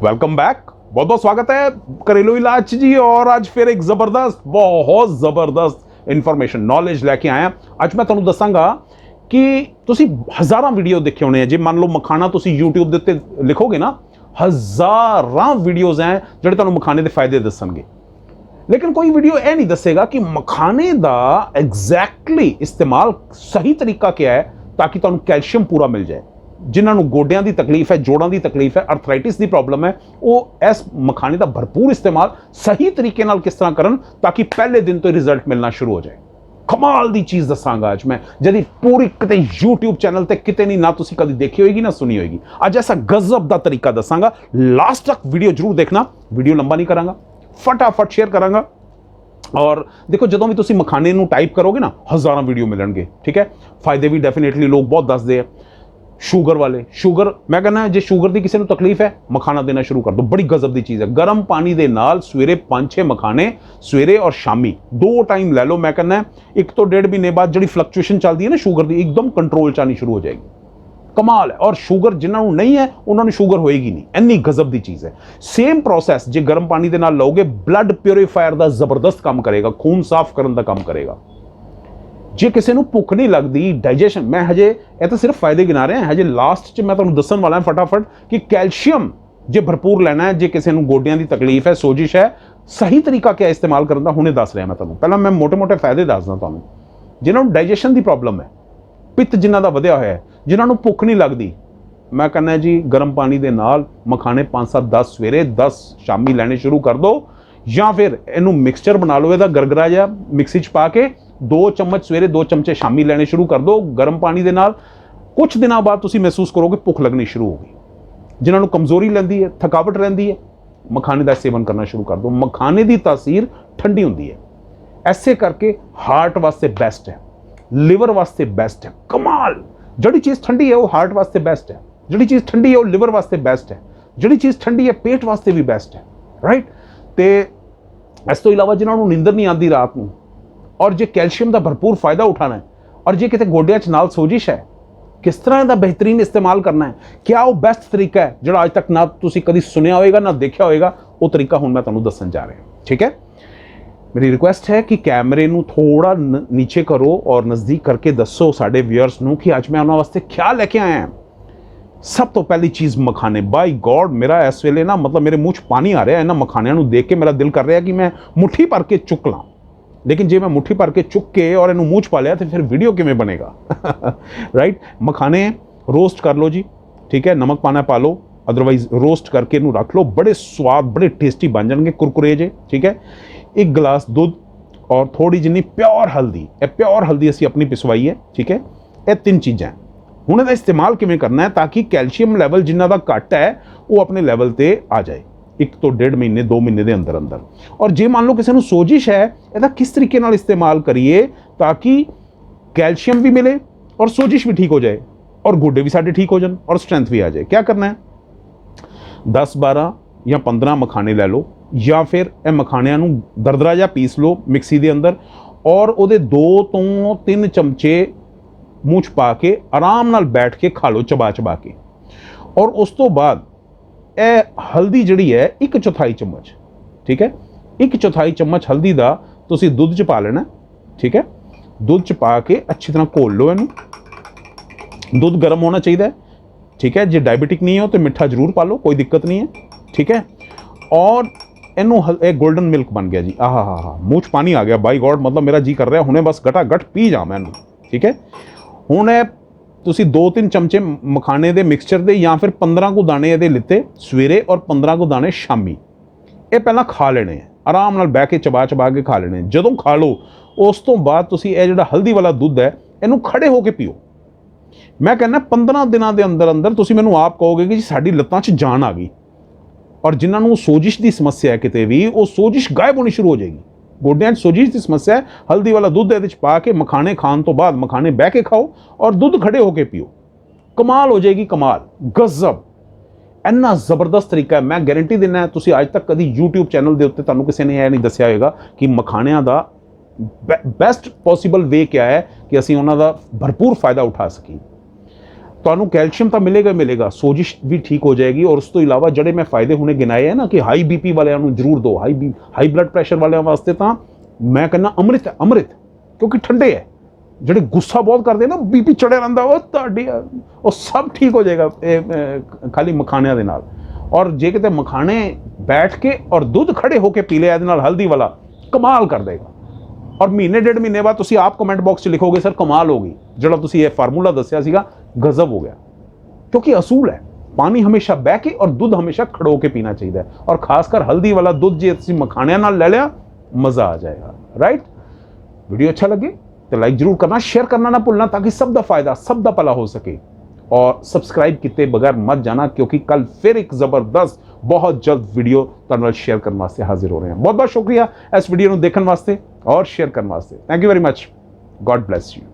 Welcome back बहुत बहुत स्वागत है घरेलू इलाज जी और ਅੱਜ ਫਿਰ ਇੱਕ ਜ਼ਬਰਦਸਤ ਬਹੁਤ ਜ਼ਬਰਦਸਤ ਇਨਫੋਰਮੇਸ਼ਨ ਨੌਲੇਜ ਲੈ ਕੇ ਆਇਆ ਅੱਜ ਮੈਂ ਤੁਹਾਨੂੰ ਦੱਸਾਂਗਾ ਕਿ ਤੁਸੀਂ ਹਜ਼ਾਰਾਂ ਵੀਡੀਓ ਦੇਖੇ ਹੋਣੇ ਆ ਜੇ ਮੰਨ ਲਓ ਮਖਾਣਾ ਤੁਸੀਂ YouTube ਦੇ ਉੱਤੇ ਲਿਖੋਗੇ ਨਾ ਹਜ਼ਾਰਾਂ ਵੀਡੀਓਜ਼ ਹੈ ਜਿਹੜੇ ਤੁਹਾਨੂੰ ਮਖਾਣੇ ਦੇ ਫਾਇਦੇ ਦੱਸਣਗੇ ਲੇਕਿਨ ਕੋਈ ਵੀਡੀਓ ਇਹ ਨਹੀਂ ਦੱਸੇਗਾ ਕਿ ਮਖਾਣੇ ਦਾ ਐਗਜ਼ੈਕਟਲੀ ਇਸਤੇਮਾਲ ਸਹੀ ਤਰੀਕਾ ਕੀ ਹੈ ਤਾਂ ਕਿ ਤੁਹਾਨੂੰ ਕੈਲਸ਼ੀਅਮ ਪੂਰਾ ਮਿਲ ਜਾਏ ਜਿਨ੍ਹਾਂ ਨੂੰ ਗੋਡਿਆਂ ਦੀ ਤਕਲੀਫ ਹੈ, ਜੋੜਾਂ ਦੀ ਤਕਲੀਫ ਹੈ ਅਰਥਰਾਈਟਿਸ ਦੀ ਪ੍ਰੋਬਲਮ ਹੈ, ਉਹ ਇਸ ਮਖਾਣੇ ਦਾ ਭਰਪੂਰ ਇਸਤੇਮਾਲ ਸਹੀ ਤਰੀਕੇ ਨਾਲ ਕਿਸ ਤਰ੍ਹਾਂ ਕਰਨ ਤਾਂ ਕਿ ਪਹਿਲੇ ਦਿਨ ਤੋਂ ਹੀ ਰਿਜ਼ਲਟ ਮਿਲਣਾ ਸ਼ੁਰੂ ਹੋ ਜਾਏ। ਕਮਾਲ ਦੀ ਚੀਜ਼ ਦੱਸਾਂਗਾ ਅੱਜ ਮੈਂ। ਜਦੀ ਪੂਰੀ ਕਿਤੇ YouTube ਚੈਨਲ ਤੇ ਕਿਤੇ ਨਹੀਂ, ਨਾ ਤੁਸੀਂ ਕਦੀ ਦੇਖੀ ਹੋਏਗੀ, ਨਾ ਸੁਣੀ ਹੋਏਗੀ। ਅੱਜ ਐਸਾ ਗਜ਼ਬ ਦਾ ਤਰੀਕਾ ਦੱਸਾਂਗਾ। ਲਾਸਟ ਤੱਕ ਵੀਡੀਓ ਜਰੂਰ ਦੇਖਣਾ। ਵੀਡੀਓ ਲੰਬਾ ਨਹੀਂ ਕਰਾਂਗਾ। ਫਟਾਫਟ ਸ਼ੇਅਰ ਕਰਾਂਗਾ। ਔਰ ਦੇਖੋ, ਜਦੋਂ ਵੀ ਤੁਸੀਂ ਮਖਾਨੇ ਨੂੰ ਟਾਈਪ ਕਰੋਗੇ ਨਾ, ਹਜ਼ਾਰਾਂ ਵੀਡੀਓ ਮਿਲਣਗੇ। ਠੀਕ ਹੈ? ਫਾਇਦੇ ਵੀ ਡੈਫੀਨੇਟਲੀ ਲੋਕ ਬਹੁਤ ਦੱਸਦੇ ਆ। ਸ਼ੂਗਰ ਵਾਲੇ। ਸ਼ੂਗਰ, ਮੈਂ ਕਹਿੰਦਾ, ਜੇ ਸ਼ੂਗਰ ਦੀ ਕਿਸੇ ਨੂੰ ਤਕਲੀਫ ਹੈ, ਮਖਾਣਾ ਦੇਣਾ ਸ਼ੁਰੂ ਕਰ ਦੋ ਬੜੀ ਗਜ਼ਬ ਦੀ ਚੀਜ਼ ਹੈ। ਗਰਮ ਪਾਣੀ ਦੇ ਨਾਲ ਸਵੇਰੇ 5-6 ਮਖਾਣੇ, ਸਵੇਰੇ ਔਰ ਸ਼ਾਮੀ। ਦੋ ਟਾਈਮ ਲੈ ਲਓ, ਮੈਂ ਕਹਿੰਦਾ, ਇੱਕ ਤੋਂ ਡੇਢ ਮਹੀਨੇ ਬਾਅਦ ਜਿਹੜੀ ਫਲਕਚੁਏਸ਼ਨ ਚੱਲਦੀ ਹੈ ਨਾ ਸ਼ੂਗਰ ਦੀ, ਇੱਕਦਮ ਕੰਟਰੋਲ ਚ ਆਣੀ ਸ਼ੁਰੂ ਹੋ ਜਾਏਗੀ। ਕਮਾਲ ਹੈ। ਔਰ ਸ਼ੂਗਰ ਜਿਨ੍ਹਾਂ ਨੂੰ ਨਹੀਂ ਹੈ, ਉਹਨਾਂ ਨੂੰ ਸ਼ੂਗਰ ਹੋਏਗੀ ਨਹੀਂ। ਇੰਨੀ ਗਜ਼ਬ ਦੀ ਚੀਜ਼ ਹੈ। ਸੇਮ ਪ੍ਰੋਸੈਸ ਜੇ ਗਰਮ ਪਾਣੀ ਦੇ ਨਾਲ ਲਓਗੇ ਬਲੱਡ ਪਿਉਰੀਫਾਇਰ ਦਾ ਜ਼ਬਰਦਸਤ ਕੰਮ ਕਰੇਗਾ, ਖੂਨ ਸਾਫ਼ ਕਰਨ ਦਾ ਕੰਮ ਕਰੇਗਾ। ਜੇ ਕਿਸੇ ਨੂੰ ਭੁੱਖ ਨਹੀਂ ਲੱਗਦੀ ਡਾਈਜੈਸ਼ਨ ਮੈਂ ਹਜੇ ਇਹ ਤਾਂ ਸਿਰਫ ਫਾਇਦੇ ਗਿਣਾ ਰਿਹਾ, ਹਜੇ ਲਾਸਟ 'ਚ ਮੈਂ ਤੁਹਾਨੂੰ ਦੱਸਣ ਵਾਲਾ ਹਾਂ ਫਟਾਫਟ ਕਿ ਕੈਲਸ਼ੀਅਮ ਜੇ ਭਰਪੂਰ ਲੈਣਾ ਹੈ, ਜੇ ਕਿਸੇ ਨੂੰ ਗੋਡਿਆਂ ਦੀ ਤਕਲੀਫ ਹੈ, ਸੋਜਿਸ਼ ਹੈ, ਸਹੀ ਤਰੀਕਾ ਕਿਆ ਇਸਤੇਮਾਲ ਕਰਨ ਦਾ ਹੁਣੇ ਦੱਸ ਰਿਹਾ ਮੈਂ ਤੁਹਾਨੂੰ। ਪਹਿਲਾਂ ਮੈਂ ਮੋਟੇ-ਮੋਟੇ ਫਾਇਦੇ ਦੱਸਦਾ ਤੁਹਾਨੂੰ। ਜਿਨ੍ਹਾਂ ਨੂੰ ਡਾਈਜੈਸ਼ਨ ਦੀ ਪ੍ਰੋਬਲਮ ਹੈ, ਪਿੱਤ ਜਿਨ੍ਹਾਂ ਦਾ ਵਧਿਆ ਹੋਇਆ ਹੈ, ਜਿਨ੍ਹਾਂ ਨੂੰ ਭੁੱਖ ਨਹੀਂ ਲੱਗਦੀ, ਮੈਂ ਕਹਿੰਦਾ ਜੀ ਗਰਮ ਪਾਣੀ ਦੇ ਨਾਲ ਮਖਾਣੇ 5-7 10 ਸਵੇਰੇ 10 ਸ਼ਾਮੀ ਲੈਣੇ ਸ਼ੁਰੂ ਕਰ ਦਿਓ ਜਾਂ ਫਿਰ ਇਹਨੂੰ ਮਿਕਸਚਰ ਬਣਾ ਲਓ, ਇਹਦਾ ਗਰਗਰਾ ਜਾਂ ਮਿਕਸੀ 'ਚ ਪਾ ਕੇ ਦੋ ਚਮਚ ਸਵੇਰੇ ਦੋ ਚਮਚੇ ਸ਼ਾਮੀ ਲੈਣੇ ਸ਼ੁਰੂ ਕਰ ਦਿਓ, ਗਰਮ ਪਾਣੀ ਦੇ ਨਾਲ। ਕੁਝ ਦਿਨਾਂ ਬਾਅਦ ਤੁਸੀਂ ਮਹਿਸੂਸ ਕਰੋਗੇ ਭੁੱਖ ਲੱਗਣੀ ਸ਼ੁਰੂ ਹੋ ਗਈ। ਜਿਨ੍ਹਾਂ ਨੂੰ ਕਮਜ਼ੋਰੀ ਲੈਂਦੀ ਹੈ, ਥਕਾਵਟ ਰਹਿੰਦੀ ਹੈ, ਮਖਾਣੇ ਦਾ ਸੇਵਨ ਕਰਨਾ ਸ਼ੁਰੂ ਕਰ ਦਿਓ। ਮਖਾਣੇ ਦੀ ਤਾਸੀਰ ਠੰਡੀ ਹੁੰਦੀ ਹੈ। ਐਸੇ ਕਰਕੇ ਹਾਰਟ ਵਾਸਤੇ ਬੈਸਟ ਹੈ ਲਿਵਰ ਵਾਸਤੇ ਬੈਸਟ ਹੈ। ਕਮਾਲ! ਜਿਹੜੀ ਚੀਜ਼ ਠੰਡੀ ਹੈ, ਉਹ ਹਾਰਟ ਵਾਸਤੇ ਬੈਸਟ ਹੈ। ਜਿਹੜੀ ਚੀਜ਼ ਠੰਡੀ ਹੈ, ਉਹ ਲਿਵਰ ਵਾਸਤੇ ਬੈਸਟ ਹੈ। ਜਿਹੜੀ ਚੀਜ਼ ਠੰਡੀ ਹੈ, ਪੇਟ ਵਾਸਤੇ ਵੀ ਬੈਸਟ ਹੈ। ਰਾਈਟ ਤੇ ਇਸ ਤੋਂ ਇਲਾਵਾ ਜਿਨ੍ਹਾਂ ਨੂੰ ਨੀਂਦਰ ਨਹੀਂ ਆਉਂਦੀ ਰਾਤ ਨੂੰ ਔਰ ਜੇ ਕੈਲਸ਼ੀਅਮ ਦਾ ਭਰਪੂਰ ਫਾਇਦਾ ਉਠਾਣਾ ਹੈ, ਔਰ ਜੇ ਕਿਤੇ ਗੋਡਿਆਂ 'ਚ ਨਾਲ ਸੋਜਿਸ਼ ਹੈ, ਕਿਸ ਤਰ੍ਹਾਂ ਇਹਦਾ ਬਿਹਤਰੀਨ ਇਸਤੇਮਾਲ ਕਰਨਾ ਹੈ? ਕਿਆ ਉਹ ਬੈਸਟ ਤਰੀਕਾ ਹੈ ਜਿਹੜਾ ਅੱਜ ਤੱਕ ਨਾ ਤੁਸੀਂ ਕਦੀ ਸੁਣਿਆ ਹੋਵੇਗਾ, ਨਾ ਦੇਖਿਆ ਹੋਵੇਗਾ? ਉਹ ਤਰੀਕਾ ਹੁਣ ਮੈਂ ਤੁਹਾਨੂੰ ਦੱਸਣ ਜਾ ਰਿਹਾ। ਠੀਕ ਹੈ? ਮੇਰੀ ਰਿਕੁਐਸਟ ਹੈ ਕਿ ਕੈਮਰੇ ਨੂੰ ਥੋੜਾ ਨੀਚੇ ਕਰੋ ਔਰ ਨਜ਼ਦੀਕ ਕਰਕੇ ਦੱਸੋ ਸਾਡੇ ਵਿਅਰਸ ਨੂੰ ਕਿ ਅੱਜ ਮੈਂ ਉਹਨਾਂ ਵਾਸਤੇ ਖਿਆਲ ਲੈ ਕੇ ਆਇਆ ਹਾਂ। ਸਭ ਤੋਂ ਪਹਿਲੀ ਚੀਜ਼ ਮਖਾਨੇ। ਬਾਈ ਗੋਡ ਮੇਰਾ ਇਸ ਵੇਲੇ ਨਾ ਮਤਲਬ ਮੇਰੇ ਮੂੰਹ 'ਚ ਪਾਣੀ ਆ ਰਿਹਾ, ਇਹਨਾਂ ਮਖਾਨਿਆਂ ਨੂੰ ਦੇਖ ਕੇ ਮੇਰਾ ਦਿਲ ਕਰ ਰਿਹਾ ਕਿ ਮੈਂ ਮੁੱਠੀ ਭਰ ਕੇ ਚੁੱਕ ਲਾਂ। ਲੇਕਿਨ ਜੇ ਮੈਂ ਮੁੱਠੀ ਭਰ ਕੇ ਚੁੱਕ ਕੇ ਔਰ ਇਹਨੂੰ ਮੂੰਹ 'ਚ ਪਾ ਲਿਆ ਤੇ ਫਿਰ ਵੀਡੀਓ ਕਿਵੇਂ ਬਣੇਗਾ? ਰਾਈਟ ਮਖਾਣੇ ਰੋਸਟ ਕਰ ਲਓ ਜੀ, ਠੀਕ ਹੈ? ਨਮਕ ਪਾਣਾ ਪਾ ਲਓ ਅਦਰਵਾਈਜ਼ ਰੋਸਟ ਕਰਕੇ ਇਹਨੂੰ ਰੱਖ ਲਓ, ਬੜੇ ਸਵਾਦ, ਬੜੇ ਟੇਸਟੀ ਬਣ ਜਾਣਗੇ ਕੁਰਕੁਰੇ ਜੇ, ਠੀਕ ਹੈ? ਇੱਕ ਗਲਾਸ ਦੁੱਧ ਔਰ ਥੋੜੀ ਜਿੰਨੀ ਪਿਓਰ ਹਲਦੀ, ਇਹ ਪਿਓਰ ਹਲਦੀ ਅਸੀਂ ਆਪਣੀ ਪਿਸਵਾਈ ਹੈ, ਠੀਕ ਹੈ? ਇਹ ਤਿੰਨ ਚੀਜ਼ਾਂ ਹੁਣ ਇਹਦਾ ਇਸਤੇਮਾਲ ਕਿਵੇਂ ਕਰਨਾ ਹੈ ਤਾਂ ਕਿ ਕੈਲਸ਼ੀਅਮ ਲੈਵਲ ਜਿੰਨਾ ਦਾ ਘੱਟ ਹੈ, ਉਹ ਆਪਣੇ ਲੈਵਲ ਤੇ ਆ ਜਾਏ। ਇੱਕ ਤੋਂ ਡੇਢ ਮਹੀਨੇ 2 ਮਹੀਨੇ ਦੇ ਅੰਦਰ ਅੰਦਰ। ਔਰ ਜੇ ਮੰਨ ਲਓ ਕਿਸੇ ਨੂੰ ਸੋਜਿਸ਼ ਹੈ, ਇਹਦਾ ਕਿਸ ਤਰੀਕੇ ਨਾਲ ਇਸਤੇਮਾਲ ਕਰੀਏ ਤਾਂ ਕਿ ਕੈਲਸ਼ੀਅਮ ਵੀ ਮਿਲੇ ਔਰ ਸੋਜਿਸ਼ ਵੀ ਠੀਕ ਹੋ ਜਾਏ ਔਰ ਗੋਡੇ ਵੀ ਸਾਡੇ ਠੀਕ ਹੋ ਜਾਣ ਔਰ ਸਟਰੈਂਥ ਵੀ ਆ ਜਾਏ। ਕੀ ਕਰਨਾ ਹੈ? 10 12 ਜਾਂ 15 ਮਖਾਣੇ ਲੈ ਲਓ ਜਾਂ ਫਿਰ ਇਹ ਮਖਾਣਿਆਂ ਨੂੰ ਦਰਦਰਾ ਜਾਂ ਪੀਸ ਲਓ ਮਿਕਸੀ ਦੇ ਅੰਦਰ ਔਰ ਉਹਦੇ 2 ਤੋਂ 3 ਚਮਚੇ ਮੂੰਹ 'ਚ ਪਾ ਕੇ ਆਰਾਮ ਨਾਲ ਬੈਠ ਕੇ ਖਾ ਲਓ ਚਬਾ ਚਬਾ ਕੇ। ਔਰ ਉਸ ਤੋਂ ਬਾਅਦ ਇਹ ਹਲਦੀ ਜਿਹੜੀ ਹੈ, ਇੱਕ ਚੌਥਾਈ ਚਮਚ, ਠੀਕ ਹੈ? ਇੱਕ ਚੌਥਾਈ ਚਮਚ ਹਲਦੀ ਦਾ ਤੁਸੀਂ ਦੁੱਧ 'ਚ ਪਾ ਲੈਣਾ, ਠੀਕ ਹੈ? ਦੁੱਧ 'ਚ ਪਾ ਕੇ ਅੱਛੀ ਤਰ੍ਹਾਂ ਘੋਲ ਲਓ ਇਹਨੂੰ। ਦੁੱਧ ਗਰਮ ਹੋਣਾ ਚਾਹੀਦਾ ਹੈ, ਠੀਕ ਹੈ? ਜੇ ਡਾਇਬੀਟਿਕ ਨਹੀਂ ਹੋ ਤੇ ਮਿੱਠਾ ਜ਼ਰੂਰ ਪਾ ਲਓ, ਕੋਈ ਦਿੱਕਤ ਨਹੀਂ ਹੈ, ਠੀਕ ਹੈ? ਔਰ ਇਹਨੂੰ ਹਲ- ਇਹ 골ਡਨ ਮਿਲਕ ਬਣ ਗਿਆ ਜੀ। ਆਹਾ, ਹਾ ਹਾ, ਮੂੰਹ 'ਚ ਪਾਣੀ ਆ ਗਿਆ। ਬਾਈ ਗੋਡ ਮਤਲਬ ਮੇਰਾ ਜੀ ਕਰ ਰਿਹਾ, ਹੁਣੇ ਬਸ ਘਟਾ ਗਟ ਪੀ ਜਾ ਮੈਂ ਇਹਨੂੰ, ਠੀਕ ਹੈ? ਹੁਣ ਇਹ ਤੁਸੀਂ 2-3 ਚਮਚੇ ਮਖਾਣੇ ਦੇ ਮਿਕਸਚਰ ਦੇ ਜਾਂ ਫਿਰ 15 ਕੁ ਦਾਣੇ ਇਹਦੇ ਲਿੱਤੇ ਸਵੇਰੇ ਔਰ 15 ਕੁ ਦਾਣੇ ਸ਼ਾਮੀ। ਇਹ ਪਹਿਲਾਂ ਖਾ ਲੈਣੇ ਆ। ਆਰਾਮ ਨਾਲ ਬਹਿ ਕੇ ਚਬਾ ਚਬਾ ਕੇ ਖਾ ਲੈਣੇ ਜਦੋਂ ਖਾ ਲਓ, ਉਸ ਤੋਂ ਬਾਅਦ ਤੁਸੀਂ ਇਹ ਜਿਹੜਾ ਹਲਦੀ ਵਾਲਾ ਦੁੱਧ ਹੈ, ਇਹਨੂੰ ਖੜੇ ਹੋ ਕੇ ਪੀਓ। ਮੈਂ ਕਹਿੰਦਾ 15 ਦਿਨਾਂ ਦੇ ਅੰਦਰ ਅੰਦਰ ਤੁਸੀਂ ਮੈਨੂੰ ਆਪ ਕਹੋਗੇ ਕਿ ਜੀ ਸਾਡੀ ਲੱਤਾਂ 'ਚ ਜਾਨ ਆ ਗਈ। ਔਰ ਜਿਨ੍ਹਾਂ ਨੂੰ ਸੋਜਿਸ਼ ਦੀ ਸਮੱਸਿਆ ਹੈ ਕਿਤੇ ਵੀ, ਉਹ ਸੋਜਿਸ਼ ਗਾਇਬ ਹੋਣੀ ਸ਼ੁਰੂ ਹੋ ਜਾਏਗੀ। ਗੋਡਿਆਂ 'ਚ ਸੋਜੀਸ਼ ਦੀ ਸਮੱਸਿਆ ਹੈ, ਹਲਦੀ ਵਾਲਾ ਦੁੱਧ ਇਹਦੇ 'ਚ ਪਾ ਕੇ ਮਖਾਣੇ ਖਾਣ ਤੋਂ ਬਾਅਦ ਮਖਾਣੇ ਬਹਿ ਕੇ ਖਾਓ ਔਰ ਦੁੱਧ ਖੜੇ ਹੋ ਕੇ ਪੀਓ। ਕਮਾਲ ਹੋ ਜਾਏਗੀ, ਕਮਾਲ। ਗਜ਼ਬ। ਇੰਨਾ ਜ਼ਬਰਦਸਤ ਤਰੀਕਾ ਹੈ, ਮੈਂ ਗਾਰੰਟੀ ਦਿੰਦਾ ਤੁਸੀਂ ਅੱਜ ਤੱਕ ਕਦੀ YouTube ਚੈਨਲ ਦੇ ਉੱਤੇ ਤੁਹਾਨੂੰ ਕਿਸੇ ਨੇ ਇਹ ਨਹੀਂ ਦੱਸਿਆ ਹੋਵੇਗਾ ਕਿ ਮਖਾਣਿਆਂ ਦਾ ਬੈਸਟ ਪੋਸੀਬਲ ਵੇ ਕਿਆ ਹੈ ਕਿ ਅਸੀਂ ਉਹਨਾਂ ਦਾ ਭਰਪੂਰ ਫਾਇਦਾ ਉਠਾ ਸਕੀਏ। ਤੁਹਾਨੂੰ ਕੈਲਸ਼ੀਅਮ ਤਾਂ ਮਿਲੇਗਾ ਹੀ ਮਿਲੇਗਾ ਸੋਜਿਸ਼ ਵੀ ਠੀਕ ਹੋ ਜਾਏਗੀ ਔਰ ਉਸ ਤੋਂ ਇਲਾਵਾ ਜਿਹੜੇ ਮੈਂ ਫਾਇਦੇ ਹੁਣੇ ਗਿਣਾਏ ਹੈ ਨਾ ਕਿ ਹਾਈ ਬੀਪੀ ਵਾਲਿਆਂ ਨੂੰ ਜ਼ਰੂਰ ਦਿਓ high B high blood pressure ਵਾਲਿਆਂ ਵਾਸਤੇ ਤਾਂ ਮੈਂ ਕਹਿੰਦਾ ਅੰਮ੍ਰਿਤ ਹੈ ਅੰਮ੍ਰਿਤ ਕਿਉਂਕਿ ਠੰਡੇ ਹੈ। ਜਿਹੜੇ ਗੁੱਸਾ ਬਹੁਤ ਕਰਦੇ ਨਾ ਬੀਪੀ ਚੜਿਆ ਰਹਿੰਦਾ ਉਹ ਤੁਹਾਡੀ ਉਹ ਸਭ ਠੀਕ ਹੋ ਜਾਏਗਾ ਇਹ, ਖਾਲੀ ਮਖਾਣਿਆਂ ਦੇ ਨਾਲ। ਔਰ ਜੇ ਕਿਤੇ ਮਖਾਣੇ ਬੈਠ ਕੇ ਔਰ ਦੁੱਧ ਖੜੇ ਹੋ ਕੇ ਪੀ ਲਿਆ ਇਹਦੇ ਨਾਲ ਹਲਦੀ ਵਾਲਾ ਕਮਾਲ ਕਰ ਦੇਗਾ। ਔਰ ਮਹੀਨੇ ਡੇਢ ਮਹੀਨੇ ਬਾਅਦ ਤੁਸੀਂ ਆਪ ਕਮੈਂਟ ਬਾਕਸ 'ਚ ਲਿਖੋਗੇ ਸਰ ਕਮਾਲ ਹੋ ਗਈ। ਜਿਹੜਾ ਤੁਸੀਂ ਇਹ ਫਾਰਮੂਲਾ ਦੱਸਿਆ ਸੀਗਾ गजब हो गया। क्योंकि असूल है। पानी हमेशा बह के और दूध हमेशा खड़ो के पीना चाहिए। और खासकर हल्दी वाला दूध जो असं मखाणिया ना ले लिया, मज़ा आ जाएगा। राइट वीडियो अच्छा लगे तो लाइक ज़रूर करना शेयर करना ना भूलना ताकि सब का फ़ायदा, सब का भला हो सके। और सब्सक्राइब किए बगैर मत जाना क्योंकि कल फिर एक ज़बरदस्त, बहुत जल्द वीडियो तुम्हारे शेयर करने वास्ते हाजिर हो रहे हैं। बहुत बहुत शुक्रिया इस वीडियो को देखने वास्ते और शेयर करने वास्ते। Thank you very much God bless you